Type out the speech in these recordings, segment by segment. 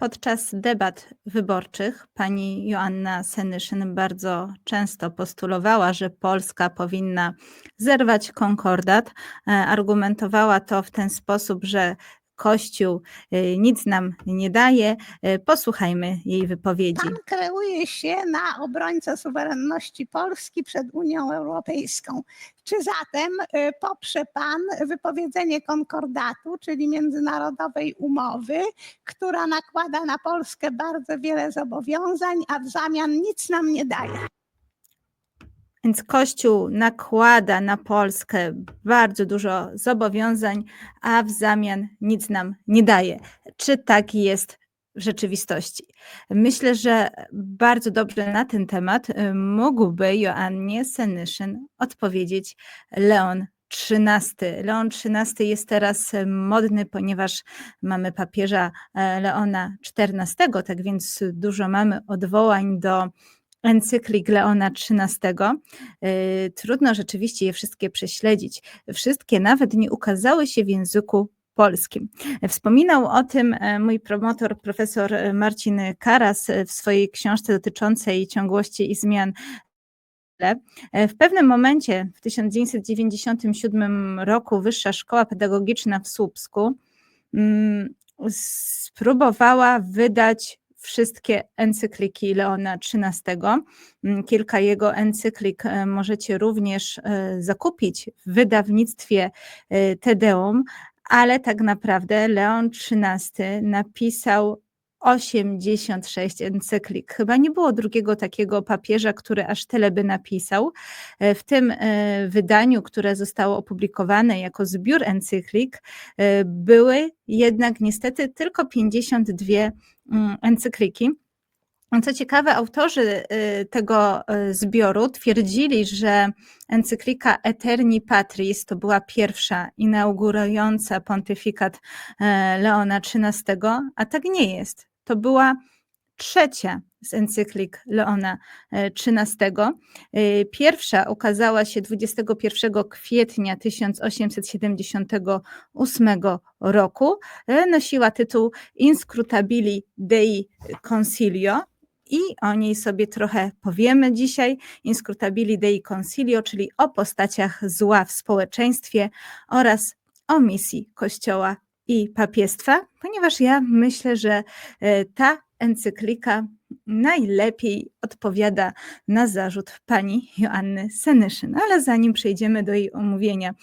Podczas debat wyborczych pani Joanna Senyszyn bardzo często postulowała, że Polska powinna zerwać konkordat. E, argumentowała to w ten sposób, że Kościół y, nic nam nie daje. Y, posłuchajmy jej wypowiedzi. Pan kreuje się na obrońcę suwerenności Polski przed Unią Europejską. Czy zatem y, poprze Pan wypowiedzenie konkordatu, czyli międzynarodowej umowy, która nakłada na Polskę bardzo wiele zobowiązań, a w zamian nic nam nie daje? Więc Kościół nakłada na Polskę bardzo dużo zobowiązań, a w zamian nic nam nie daje. Czy tak jest w rzeczywistości? Myślę, że bardzo dobrze na ten temat y, mógłby Joannie Senyszyn odpowiedzieć Leon XIII. Leon XIII jest teraz modny, ponieważ mamy papieża e, Leona XIV, tak więc dużo mamy odwołań do encyklik Leona XIII. Y, trudno rzeczywiście je wszystkie prześledzić. Wszystkie nawet nie ukazały się w języku polskim. Wspominał o tym e, mój promotor, profesor Marcin Karas w swojej książce dotyczącej ciągłości i zmian w pewnym momencie, w 1997 roku, Wyższa Szkoła Pedagogiczna w Słupsku mm, spróbowała wydać wszystkie encykliki Leona XIII. Mm, kilka jego encyklik e, możecie również e, zakupić w wydawnictwie e, Tedeum, ale tak naprawdę Leon XIII napisał 86 encyklik. Chyba nie było drugiego takiego papieża, który aż tyle by napisał. W tym wydaniu, które zostało opublikowane jako zbiór encyklik, były jednak niestety tylko 52 Mm, encykliki. Co ciekawe, autorzy y, tego y, zbioru twierdzili, że encyklika Eterni Patris to była pierwsza inaugurująca pontyfikat e, Leona XIII, a tak nie jest. To była trzecia z encyklik Leona XIII. E, e, pierwsza ukazała się 21 kwietnia 1878 roku. E, nosiła tytuł Inscrutabili Dei Concilio. I o niej sobie trochę powiemy dzisiaj. Inscrutabili Dei Concilio, czyli o postaciach zła w społeczeństwie oraz o misji Kościoła i papiestwa, ponieważ ja myślę, że ta encyklika najlepiej odpowiada na zarzut pani Joanny Senyszyn. Ale zanim przejdziemy do jej omówienia,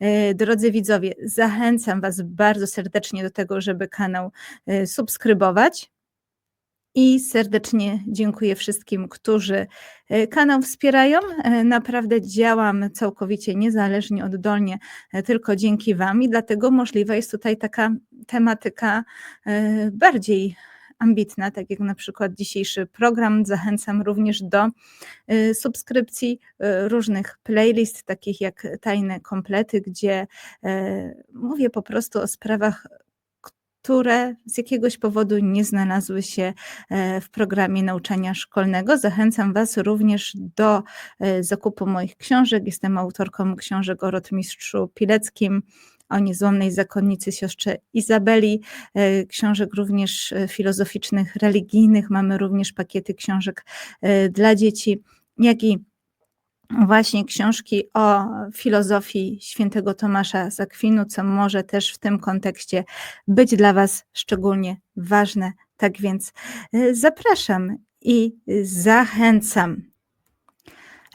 e, drodzy widzowie, zachęcam Was bardzo serdecznie do tego, żeby kanał e, subskrybować. I serdecznie dziękuję wszystkim, którzy e, kanał wspierają. Naprawdę działam całkowicie niezależnie, oddolnie, tylko dzięki Wam i dlatego możliwa jest tutaj taka tematyka bardziej ambitna, tak jak na przykład dzisiejszy program. Zachęcam również do y, subskrypcji y, różnych playlist, takich jak Tajne Komplety, gdzie y, mówię po prostu o sprawach, które z jakiegoś powodu nie znalazły się w programie nauczania szkolnego. Zachęcam Was również do zakupu moich książek. Jestem autorką książek o rotmistrzu Pileckim, o niezłomnej zakonnicy siostrze Izabeli, e, książek również e, filozoficznych, religijnych. Mamy również pakiety książek e, dla dzieci, jak i właśnie książki o filozofii świętego Tomasza z co może też w tym kontekście być dla Was szczególnie ważne. Tak więc zapraszam i zachęcam.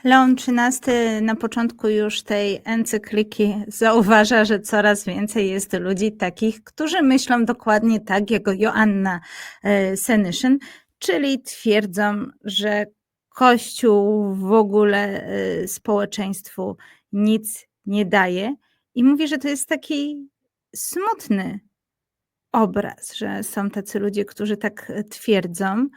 Leon XIII na początku już tej encykliki zauważa, że coraz więcej jest ludzi takich, którzy myślą dokładnie tak jak Joanna e, Senyszyn, czyli twierdzą, że Kościół w ogóle e, społeczeństwu nic nie daje. I mówi, że to jest taki smutny obraz, że są tacy ludzie, którzy tak twierdzą.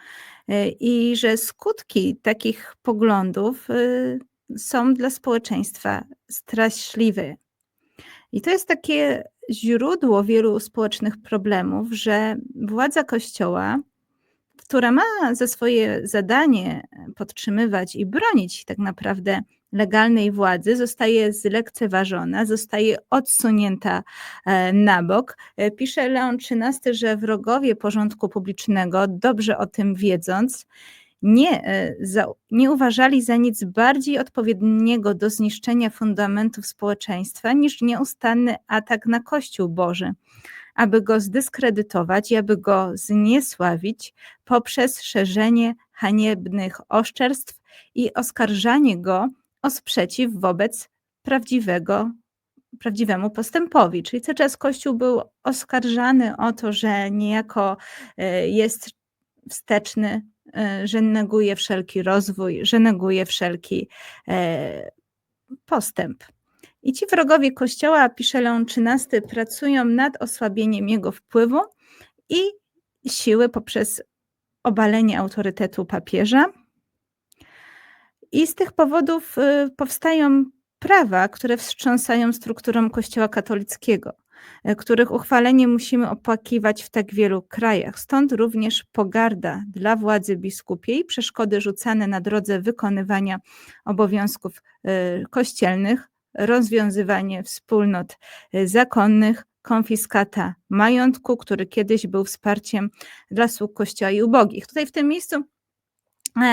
E, i że skutki takich poglądów y, są dla społeczeństwa straszliwe. I to jest takie źródło wielu społecznych problemów, że władza Kościoła, która ma za swoje zadanie podtrzymywać i bronić tak naprawdę legalnej władzy zostaje zlekceważona, zostaje odsunięta e, na bok. E, Pisze Leon XIII, że wrogowie porządku publicznego, dobrze o tym wiedząc, nie, e, za, nie uważali za nic bardziej odpowiedniego do zniszczenia fundamentów społeczeństwa niż nieustanny atak na Kościół Boży, aby go zdyskredytować i aby go zniesławić poprzez szerzenie haniebnych oszczerstw i oskarżanie go o sprzeciw wobec prawdziwego, prawdziwemu postępowi. Czyli cały czas Kościół był oskarżany o to, że niejako e, jest wsteczny, e, że neguje wszelki rozwój, że neguje wszelki e, postęp. I ci wrogowie Kościoła, pisze Leon XIII, pracują nad osłabieniem jego wpływu i siły poprzez obalenie autorytetu papieża. I z tych powodów y, powstają prawa, które wstrząsają strukturą Kościoła katolickiego, y, których uchwalenie musimy opłakiwać w tak wielu krajach. Stąd również pogarda dla władzy biskupiej, przeszkody rzucane na drodze wykonywania obowiązków y, kościelnych, rozwiązywanie wspólnot zakonnych, konfiskata majątku, który kiedyś był wsparciem dla sług Kościoła i ubogich. Tutaj w tym miejscu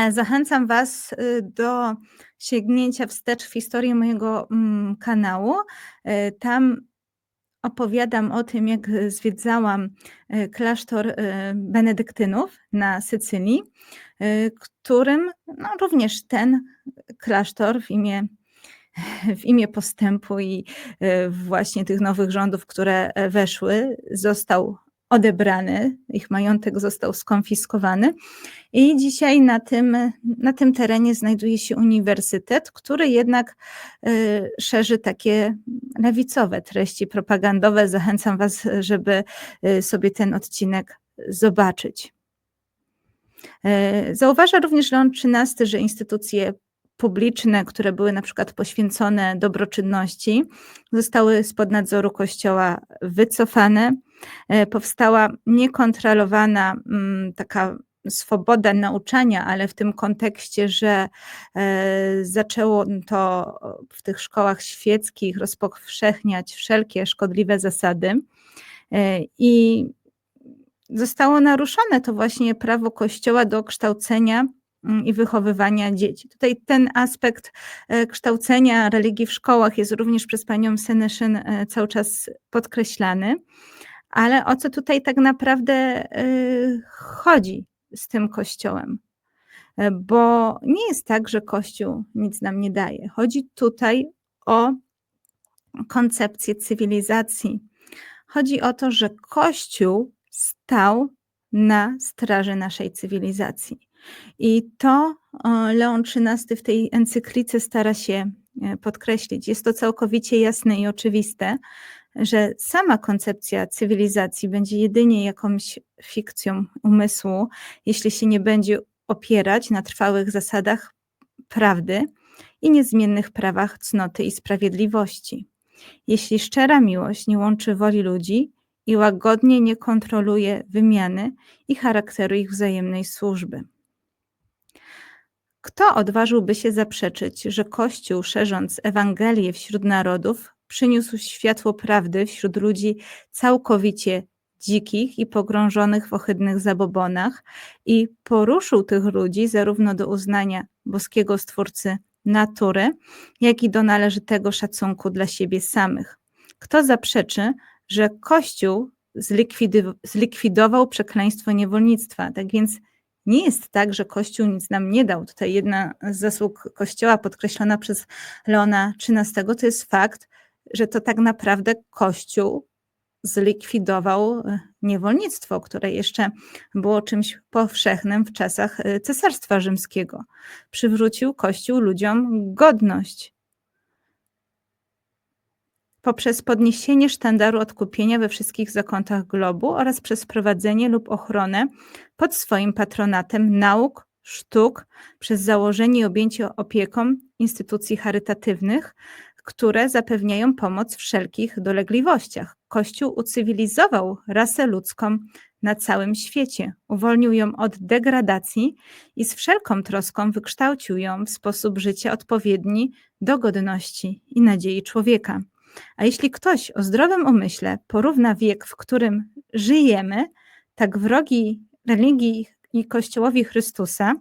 zachęcam Was y, do sięgnięcia wstecz w historię mojego mm, kanału. E, Tam opowiadam o tym, jak zwiedzałam e, klasztor benedyktynów na Sycylii, którym no, również ten klasztor w imię w imię postępu i e, właśnie tych nowych rządów, które e, weszły, został odebrany, ich majątek został skonfiskowany. I dzisiaj na tym, na tym terenie znajduje się uniwersytet, który jednak e, szerzy takie lewicowe treści propagandowe. Zachęcam Was, żeby sobie ten odcinek zobaczyć. Zauważa również Leon XIII, że instytucje publiczne, które były na przykład poświęcone dobroczynności, zostały spod nadzoru Kościoła wycofane. E, powstała niekontrolowana mm, taka swoboda nauczania, ale w tym kontekście, że e, zaczęło to w tych szkołach świeckich rozpowszechniać wszelkie szkodliwe zasady. E, I zostało naruszone to właśnie prawo Kościoła do kształcenia Mm, i wychowywania dzieci. Tutaj ten aspekt kształcenia religii w szkołach jest również przez panią Seneszyn cały czas podkreślany. Ale o co tutaj tak naprawdę e, chodzi z tym kościołem? Bo nie jest tak, że Kościół nic nam nie daje. Chodzi tutaj o koncepcję cywilizacji. Chodzi o to, że Kościół stał na straży naszej cywilizacji. I to Leon XIII w tej encyklice stara się e, podkreślić. Jest to całkowicie jasne i oczywiste, że sama koncepcja cywilizacji będzie jedynie jakąś fikcją umysłu, jeśli się nie będzie opierać na trwałych zasadach prawdy i niezmiennych prawach cnoty i sprawiedliwości. Jeśli szczera miłość nie łączy woli ludzi i łagodnie nie kontroluje wymiany i charakteru ich wzajemnej służby. Kto odważyłby się zaprzeczyć, że Kościół, szerząc Ewangelię wśród narodów, przyniósł światło prawdy wśród ludzi całkowicie dzikich i pogrążonych w ohydnych zabobonach i poruszył tych ludzi zarówno do uznania boskiego Stwórcy natury, jak i do należytego szacunku dla siebie samych. Kto zaprzeczy, że Kościół zlikwidował przekleństwo niewolnictwa? Tak więc nie jest tak, że Kościół nic nam nie dał. Tutaj jedna z zasług Kościoła podkreślona przez Leona XIII to jest fakt, że to tak naprawdę Kościół zlikwidował e, niewolnictwo, które jeszcze było czymś powszechnym w czasach e, Cesarstwa Rzymskiego. Przywrócił Kościół ludziom godność poprzez podniesienie sztandaru odkupienia we wszystkich zakątach globu oraz przez prowadzenie lub ochronę pod swoim patronatem nauk, sztuk, przez założenie i objęcie opieką instytucji charytatywnych, które zapewniają pomoc w wszelkich dolegliwościach. Kościół ucywilizował rasę ludzką na całym świecie, uwolnił ją od degradacji i z wszelką troską wykształcił ją w sposób życia odpowiedni do godności i nadziei człowieka. A jeśli ktoś o zdrowym umyśle porówna wiek, w którym żyjemy, tak wrogi religii i Kościołowi Chrystusa,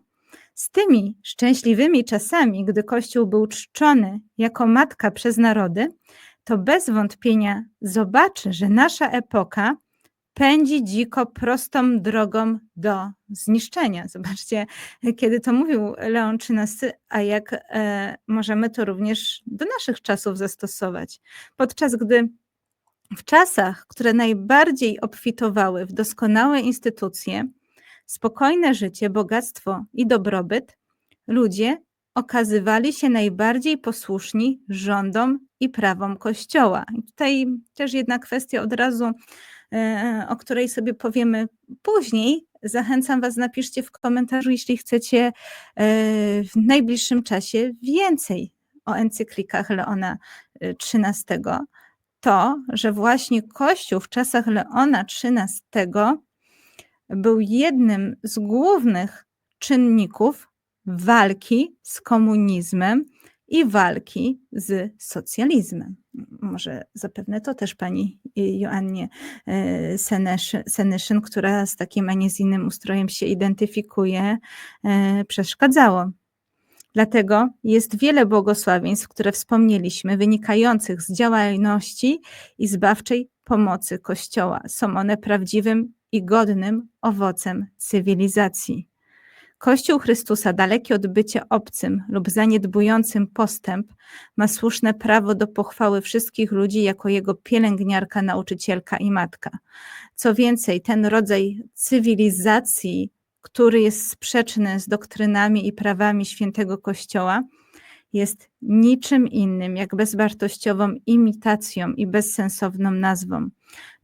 z tymi szczęśliwymi czasami, gdy Kościół był czczony jako matka przez narody, to bez wątpienia zobaczy, że nasza epoka pędzi dziko prostą drogą do zniszczenia. Zobaczcie, kiedy to mówił Leon XIII, a jak e, możemy to również do naszych czasów zastosować. Podczas gdy w czasach, które najbardziej obfitowały w doskonałe instytucje, spokojne życie, bogactwo i dobrobyt, ludzie okazywali się najbardziej posłuszni rządom i prawom Kościoła. I tutaj też jedna kwestia od razu, e, o której sobie powiemy później. Zachęcam Was, napiszcie w komentarzu, jeśli chcecie e, w najbliższym czasie więcej o encyklikach Leona XIII. To, że właśnie Kościół w czasach Leona XIII był jednym z głównych czynników walki z komunizmem i walki z socjalizmem. Może zapewne to też pani Joannie e, Senyszyn, która z takim, a nie z innym ustrojem się identyfikuje, e, przeszkadzało. Dlatego jest wiele błogosławieństw, które wspomnieliśmy, wynikających z działalności i zbawczej pomocy Kościoła. Są one prawdziwym i godnym owocem cywilizacji. Kościół Chrystusa, daleki od bycia obcym lub zaniedbującym postęp, ma słuszne prawo do pochwały wszystkich ludzi jako jego pielęgniarka, nauczycielka i matka. Co więcej, ten rodzaj cywilizacji, który jest sprzeczny z doktrynami i prawami świętego Kościoła, jest niczym innym jak bezwartościową imitacją i bezsensowną nazwą.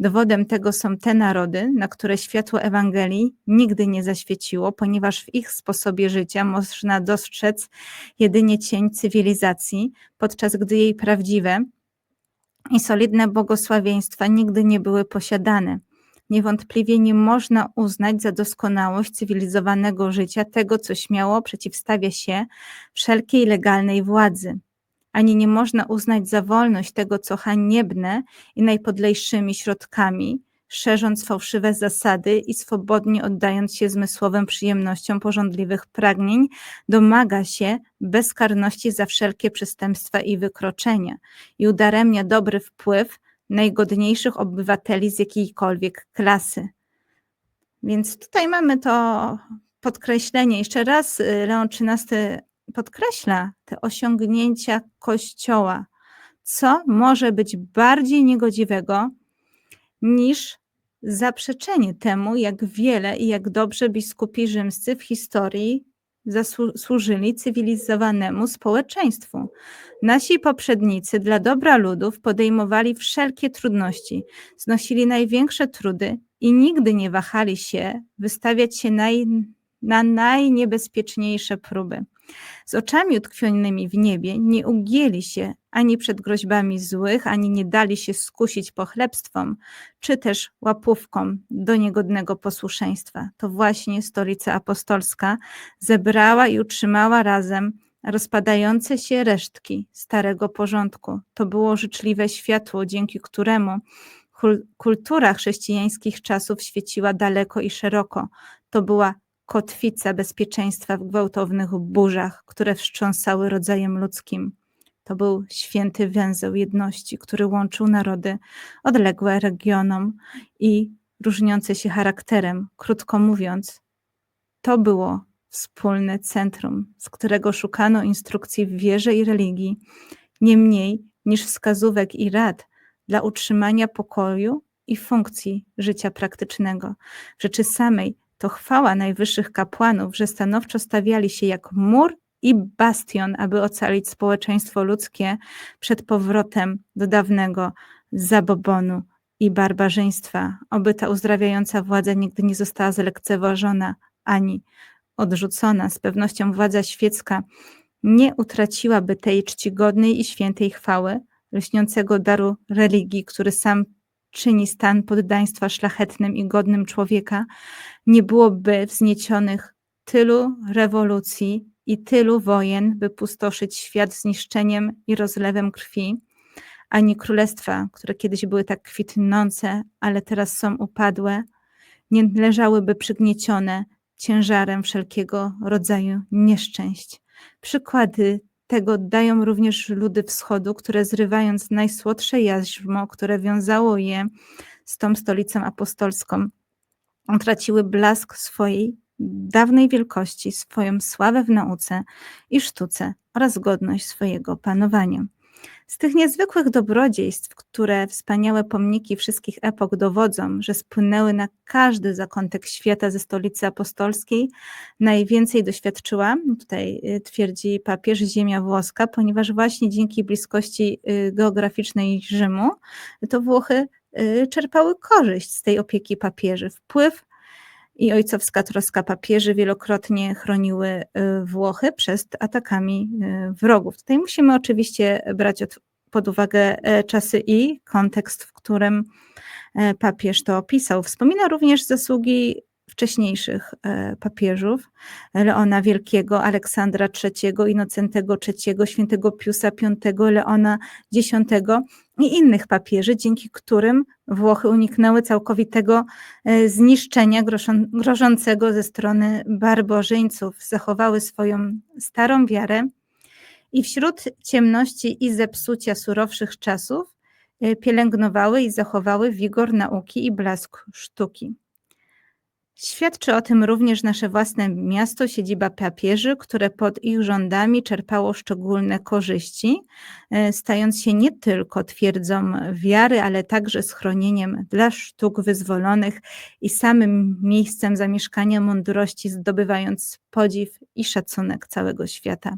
Dowodem tego są te narody, na które światło Ewangelii nigdy nie zaświeciło, ponieważ w ich sposobie życia można dostrzec jedynie cień cywilizacji, podczas gdy jej prawdziwe i solidne błogosławieństwa nigdy nie były posiadane. Niewątpliwie nie można uznać za doskonałość cywilizowanego życia tego, co śmiało przeciwstawia się wszelkiej legalnej władzy. Ani nie można uznać za wolność tego, co haniebne i najpodlejszymi środkami, szerząc fałszywe zasady i swobodnie oddając się zmysłowym przyjemnościom porządliwych pragnień, domaga się bezkarności za wszelkie przestępstwa i wykroczenia i udaremnia dobry wpływ najgodniejszych obywateli z jakiejkolwiek klasy. Więc tutaj mamy to podkreślenie. Jeszcze raz y, Leon XIII podkreśla te osiągnięcia Kościoła. Co może być bardziej niegodziwego niż zaprzeczenie temu, jak wiele i jak dobrze biskupi rzymscy w historii zasłużyli cywilizowanemu społeczeństwu. Nasi poprzednicy dla dobra ludów podejmowali wszelkie trudności, znosili największe trudy i nigdy nie wahali się wystawiać się naj, na najniebezpieczniejsze próby. Z oczami utkwionymi w niebie nie ugięli się ani przed groźbami złych, ani nie dali się skusić pochlebstwom, czy też łapówkom do niegodnego posłuszeństwa. To właśnie stolica apostolska zebrała i utrzymała razem rozpadające się resztki starego porządku. To było życzliwe światło, dzięki któremu kultura chrześcijańskich czasów świeciła daleko i szeroko. To była kotwica bezpieczeństwa w gwałtownych burzach, które wstrząsały rodzajem ludzkim. To był święty węzeł jedności, który łączył narody odległe regionom i różniące się charakterem. Krótko mówiąc, to było wspólne centrum, z którego szukano instrukcji w wierze i religii, nie mniej niż wskazówek i rad dla utrzymania pokoju i funkcji życia praktycznego. Rzeczy samej to chwała najwyższych kapłanów, że stanowczo stawiali się jak mur i bastion, aby ocalić społeczeństwo ludzkie przed powrotem do dawnego zabobonu i barbarzyństwa. Oby ta uzdrawiająca władza nigdy nie została zlekceważona ani odrzucona. Z pewnością władza świecka nie utraciłaby tej czcigodnej i świętej chwały, lśniącego daru religii, który sam czyni stan poddaństwa szlachetnym i godnym człowieka, nie byłoby wzniecionych tylu rewolucji i tylu wojen, by pustoszyć świat zniszczeniem i rozlewem krwi, ani królestwa, które kiedyś były tak kwitnące, ale teraz są upadłe, nie leżałyby przygniecione ciężarem wszelkiego rodzaju nieszczęść. Przykłady tego dają również ludy wschodu, które zrywając najsłodsze jarzmo, które wiązało je z tą stolicą apostolską, utraciły blask swojej dawnej wielkości, swoją sławę w nauce i sztuce oraz godność swojego panowania. Z tych niezwykłych dobrodziejstw, które wspaniałe pomniki wszystkich epok dowodzą, że spłynęły na każdy zakątek świata ze stolicy apostolskiej, najwięcej doświadczyła, tutaj y, twierdzi papież, ziemia włoska, ponieważ właśnie dzięki bliskości y, geograficznej Rzymu, to Włochy y, czerpały korzyść z tej opieki papieży. Wpływ i ojcowska troska papieży wielokrotnie chroniły y, Włochy przed atakami y, wrogów. Tutaj musimy oczywiście brać od, pod uwagę e, czasy i kontekst, w którym e, papież to opisał. Wspomina również zasługi wcześniejszych e, papieżów, Leona Wielkiego, Aleksandra III, Inocentego III, świętego Piusa V, Leona X i innych papieży, dzięki którym Włochy uniknęły całkowitego e, zniszczenia grożącego ze strony barbarzyńców, zachowały swoją starą wiarę i wśród ciemności i zepsucia surowszych czasów e, pielęgnowały i zachowały wigor nauki i blask sztuki. Świadczy o tym również nasze własne miasto, siedziba papieży, które pod ich rządami czerpało szczególne korzyści, e, stając się nie tylko twierdzą wiary, ale także schronieniem dla sztuk wyzwolonych i samym miejscem zamieszkania mądrości, zdobywając podziw i szacunek całego świata.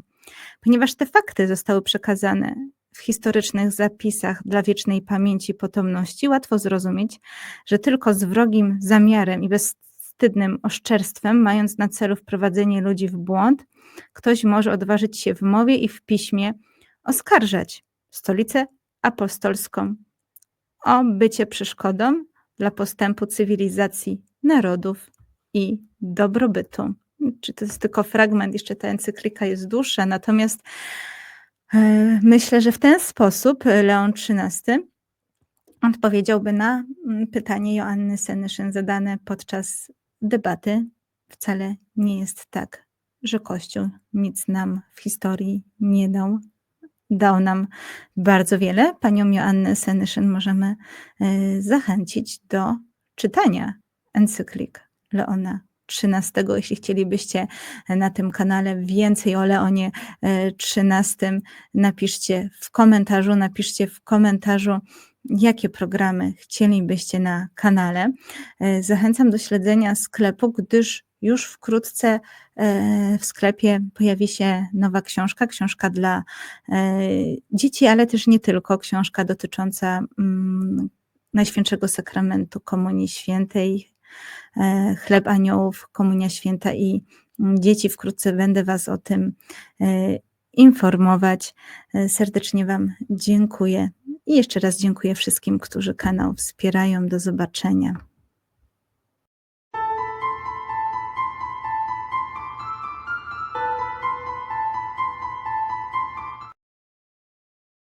Ponieważ te fakty zostały przekazane w historycznych zapisach dla wiecznej pamięci potomności, łatwo zrozumieć, że tylko z wrogim zamiarem i bez bezwstydnym oszczerstwem, mając na celu wprowadzenie ludzi w błąd, ktoś może odważyć się w mowie i w piśmie oskarżać stolicę apostolską o bycie przeszkodą dla postępu cywilizacji narodów i dobrobytu. Czy to jest tylko fragment, jeszcze ta encyklika jest dłuższa, natomiast e, myślę, że w ten sposób Leon XIII odpowiedziałby na mm, pytanie Joanny Senyszyn zadane podczas debaty wcale nie jest tak, że Kościół nic nam w historii nie dał. Dał nam bardzo wiele. Panią Joannę Senyszyn możemy e, zachęcić do czytania encyklik Leona XIII. Jeśli chcielibyście na tym kanale więcej o Leonie XIII, e, napiszcie w komentarzu, napiszcie w komentarzu, jakie programy chcielibyście na kanale. E, zachęcam do śledzenia sklepu, gdyż już wkrótce e, w sklepie pojawi się nowa książka, książka dla e, dzieci, ale też nie tylko, książka dotycząca mm, Najświętszego Sakramentu Komunii Świętej, chleb aniołów, Komunia Święta i mm, dzieci. Wkrótce będę Was o tym informować. Serdecznie Wam dziękuję. I jeszcze raz dziękuję wszystkim, którzy kanał wspierają. Do zobaczenia.